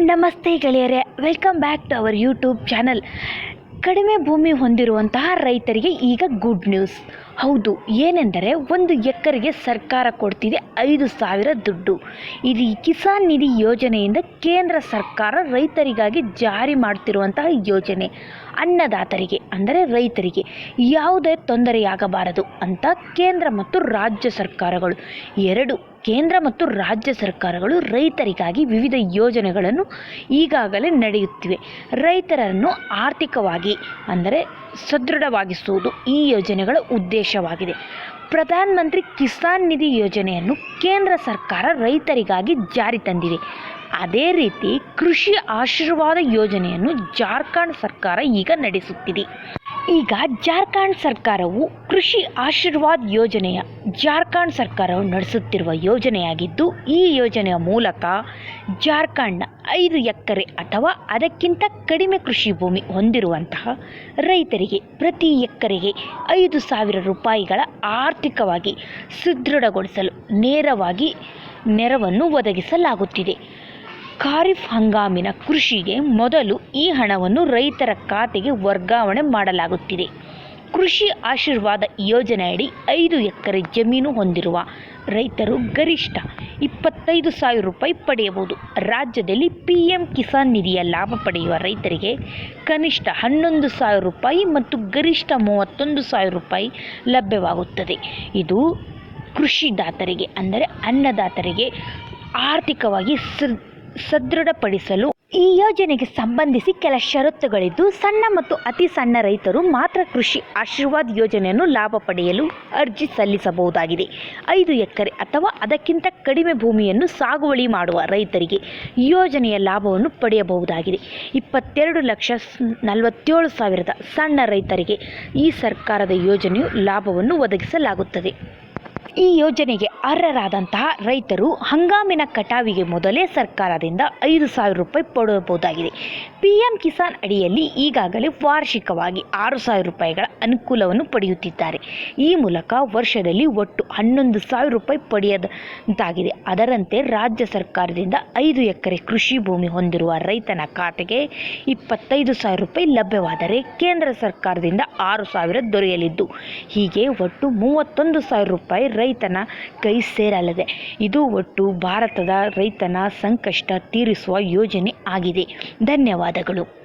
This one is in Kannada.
ನಮಸ್ತೆ ಗೆಳೆಯರೆ welcome back to our YouTube channel ಕಡಿಮೆ ಭೂಮಿ ಹೊಂದಿರುವಂತಹ ರೈತರಿಗೆ ಈಗ ಗುಡ್ ನ್ಯೂಸ್ ಹೌದು, ಏನೆಂದರೆ ಒಂದು ಎಕರೆಗೆ ಸರ್ಕಾರ ಕೊಡ್ತಿದೆ ಐದು ಸಾವಿರ ದುಡ್ಡು. ಇದು ಈ ಕಿಸಾನ್ ನಿಧಿ ಯೋಜನೆಯಿಂದ ಕೇಂದ್ರ ಸರ್ಕಾರ ರೈತರಿಗಾಗಿ ಜಾರಿ ಮಾಡ್ತಿರುವಂತಹ ಯೋಜನೆ. ಅನ್ನದಾತರಿಗೆ, ಅಂದರೆ ರೈತರಿಗೆ, ಯಾವುದೇ ತೊಂದರೆಯಾಗಬಾರದು ಅಂತ ಕೇಂದ್ರ ಮತ್ತು ರಾಜ್ಯ ಸರ್ಕಾರಗಳು. ಎರಡು, ಕೇಂದ್ರ ಮತ್ತು ರಾಜ್ಯ ಸರ್ಕಾರಗಳು ರೈತರಿಗಾಗಿ ವಿವಿಧ ಯೋಜನೆಗಳನ್ನು ಈಗಾಗಲೇ ನಡೆಯುತ್ತಿವೆ. ರೈತರನ್ನು ಆರ್ಥಿಕವಾಗಿ, ಅಂದರೆ ಸದೃಢವಾಗಿಸುವುದು ಈ ಯೋಜನೆಗಳ ಉದ್ದೇಶವಾಗಿದೆ ಪ್ರಧಾನ ಮಂತ್ರಿ ಕಿಸಾನ್ ನಿಧಿ ಯೋಜನೆಯನ್ನು ಕೇಂದ್ರ ಸರ್ಕಾರ ರೈತರಿಗಾಗಿ ಜಾರಿ ತಂದಿದೆ. ಅದೇ ರೀತಿ ಕೃಷಿ ಆಶೀರ್ವಾದ ಯೋಜನೆಯನ್ನು ಜಾರ್ಖಂಡ್ ಸರ್ಕಾರ ಈಗ ನಡೆಸುತ್ತಿದೆ. ಈಗ ಜಾರ್ಖಂಡ್ ಸರ್ಕಾರವು ಕೃಷಿ ಆಶೀರ್ವಾದ್ ಯೋಜನೆಯ, ಜಾರ್ಖಂಡ್ ಸರ್ಕಾರವು ನಡೆಸುತ್ತಿರುವ ಯೋಜನೆಯಾಗಿದ್ದು, ಈ ಯೋಜನೆಯ ಮೂಲಕ ಜಾರ್ಖಂಡ್ನ ಐದು ಎಕರೆ ಅಥವಾ ಅದಕ್ಕಿಂತ ಕಡಿಮೆ ಕೃಷಿ ಭೂಮಿ ಹೊಂದಿರುವಂತಹ ರೈತರಿಗೆ ಪ್ರತಿ ಎಕರೆಗೆ ಐದು ಸಾವಿರ ರೂಪಾಯಿಗಳ ಆರ್ಥಿಕವಾಗಿ ಸುದೃಢಗೊಳಿಸಲು ನೇರವಾಗಿ ನೆರವನ್ನು ಒದಗಿಸಲಾಗುತ್ತಿದೆ. ಖಾರಿಫ್ ಹಂಗಾಮಿನ ಕೃಷಿಗೆ ಮೊದಲು ಈ ಹಣವನ್ನು ರೈತರ ಖಾತೆಗೆ ವರ್ಗಾವಣೆ ಮಾಡಲಾಗುತ್ತಿದೆ. ಕೃಷಿ ಆಶೀರ್ವಾದ ಯೋಜನೆಯಡಿ ಐದು ಎಕರೆ ಜಮೀನು ಹೊಂದಿರುವ ರೈತರು ಗರಿಷ್ಠ ಇಪ್ಪತ್ತೈದು ಸಾವಿರ ರೂಪಾಯಿ ಪಡೆಯಬಹುದು. ರಾಜ್ಯದಲ್ಲಿ ಪಿ ಎಂ ಕಿಸಾನ್ ನಿಧಿಯ ಲಾಭ ಪಡೆಯುವ ರೈತರಿಗೆ ಕನಿಷ್ಠ ಹನ್ನೊಂದು ಸಾವಿರ ರೂಪಾಯಿ ಮತ್ತು ಗರಿಷ್ಠ ಮೂವತ್ತೊಂದು ಸಾವಿರ ರೂಪಾಯಿ ಲಭ್ಯವಾಗುತ್ತದೆ. ಇದು ಕೃಷಿದಾತರಿಗೆ ಅಂದರೆ ಅನ್ನದಾತರಿಗೆ ಆರ್ಥಿಕವಾಗಿ ಸೃ ಸದೃಢಪಡಿಸಲು ಈ ಯೋಜನೆಗೆ ಸಂಬಂಧಿಸಿ ಕೆಲ ಷರತ್ತುಗಳಿದ್ದು, ಸಣ್ಣ ಮತ್ತು ಅತಿ ಸಣ್ಣ ರೈತರು ಮಾತ್ರ ಕೃಷಿ ಆಶೀರ್ವಾದ್ ಯೋಜನೆಯನ್ನು ಲಾಭ ಪಡೆಯಲು ಅರ್ಜಿ ಸಲ್ಲಿಸಬಹುದಾಗಿದೆ. ಐದು ಎಕರೆ ಅಥವಾ ಅದಕ್ಕಿಂತ ಕಡಿಮೆ ಭೂಮಿಯನ್ನು ಸಾಗುವಳಿ ಮಾಡುವ ರೈತರಿಗೆ ಯೋಜನೆಯ ಲಾಭವನ್ನು ಪಡೆಯಬಹುದಾಗಿದೆ. ಇಪ್ಪತ್ತೆರಡು ಲಕ್ಷ ನಲವತ್ತೇಳು ಸಾವಿರದ ಸಣ್ಣ ರೈತರಿಗೆ ಈ ಸರ್ಕಾರದ ಯೋಜನೆಯು ಲಾಭವನ್ನು ಒದಗಿಸಲಾಗುತ್ತದೆ. ಈ ಯೋಜನೆಗೆ ಅರ್ಹರಾದಂತಹ ರೈತರು ಹಂಗಾಮಿನ ಕಟಾವಿಗೆ ಮೊದಲೇ ಸರ್ಕಾರದಿಂದ ಐದು ಸಾವಿರ ರೂಪಾಯಿ ಪಡೆಯಬಹುದಾಗಿದೆ. ಪಿ ಎಂ ಕಿಸಾನ್ ಅಡಿಯಲ್ಲಿ ಈಗಾಗಲೇ ವಾರ್ಷಿಕವಾಗಿ ಆರು ಸಾವಿರ ರೂಪಾಯಿಗಳ ಅನುಕೂಲವನ್ನು ಪಡೆಯುತ್ತಿದ್ದಾರೆ. ಈ ಮೂಲಕ ವರ್ಷದಲ್ಲಿ ಒಟ್ಟು ಹನ್ನೊಂದು ಸಾವಿರ ರೂಪಾಯಿ ಪಡೆಯದಂತಾಗಿದೆ. ಅದರಂತೆ ರಾಜ್ಯ ಸರ್ಕಾರದಿಂದ ಐದು ಎಕರೆ ಕೃಷಿ ಭೂಮಿ ಹೊಂದಿರುವ ರೈತನ ಖಾತೆಗೆ ಇಪ್ಪತ್ತೈದು ಸಾವಿರ ರೂಪಾಯಿ ಲಭ್ಯವಾದರೆ ಕೇಂದ್ರ ಸರ್ಕಾರದಿಂದ ಆರು ಸಾವಿರ ದೊರೆಯಲಿದ್ದು, ಹೀಗೆ ಒಟ್ಟು ಮೂವತ್ತೊಂದು ಸಾವಿರ ರೂಪಾಯಿ ರೈತನ ಕೈ ಸೇರಲಿದೆ ಇದು ಒಟ್ಟು ಭಾರತದ ರೈತನ ಸಂಕಷ್ಟ ತೀರಿಸುವ ಯೋಜನೆ ಆಗಿದೆ. ಧನ್ಯವಾದಗಳು.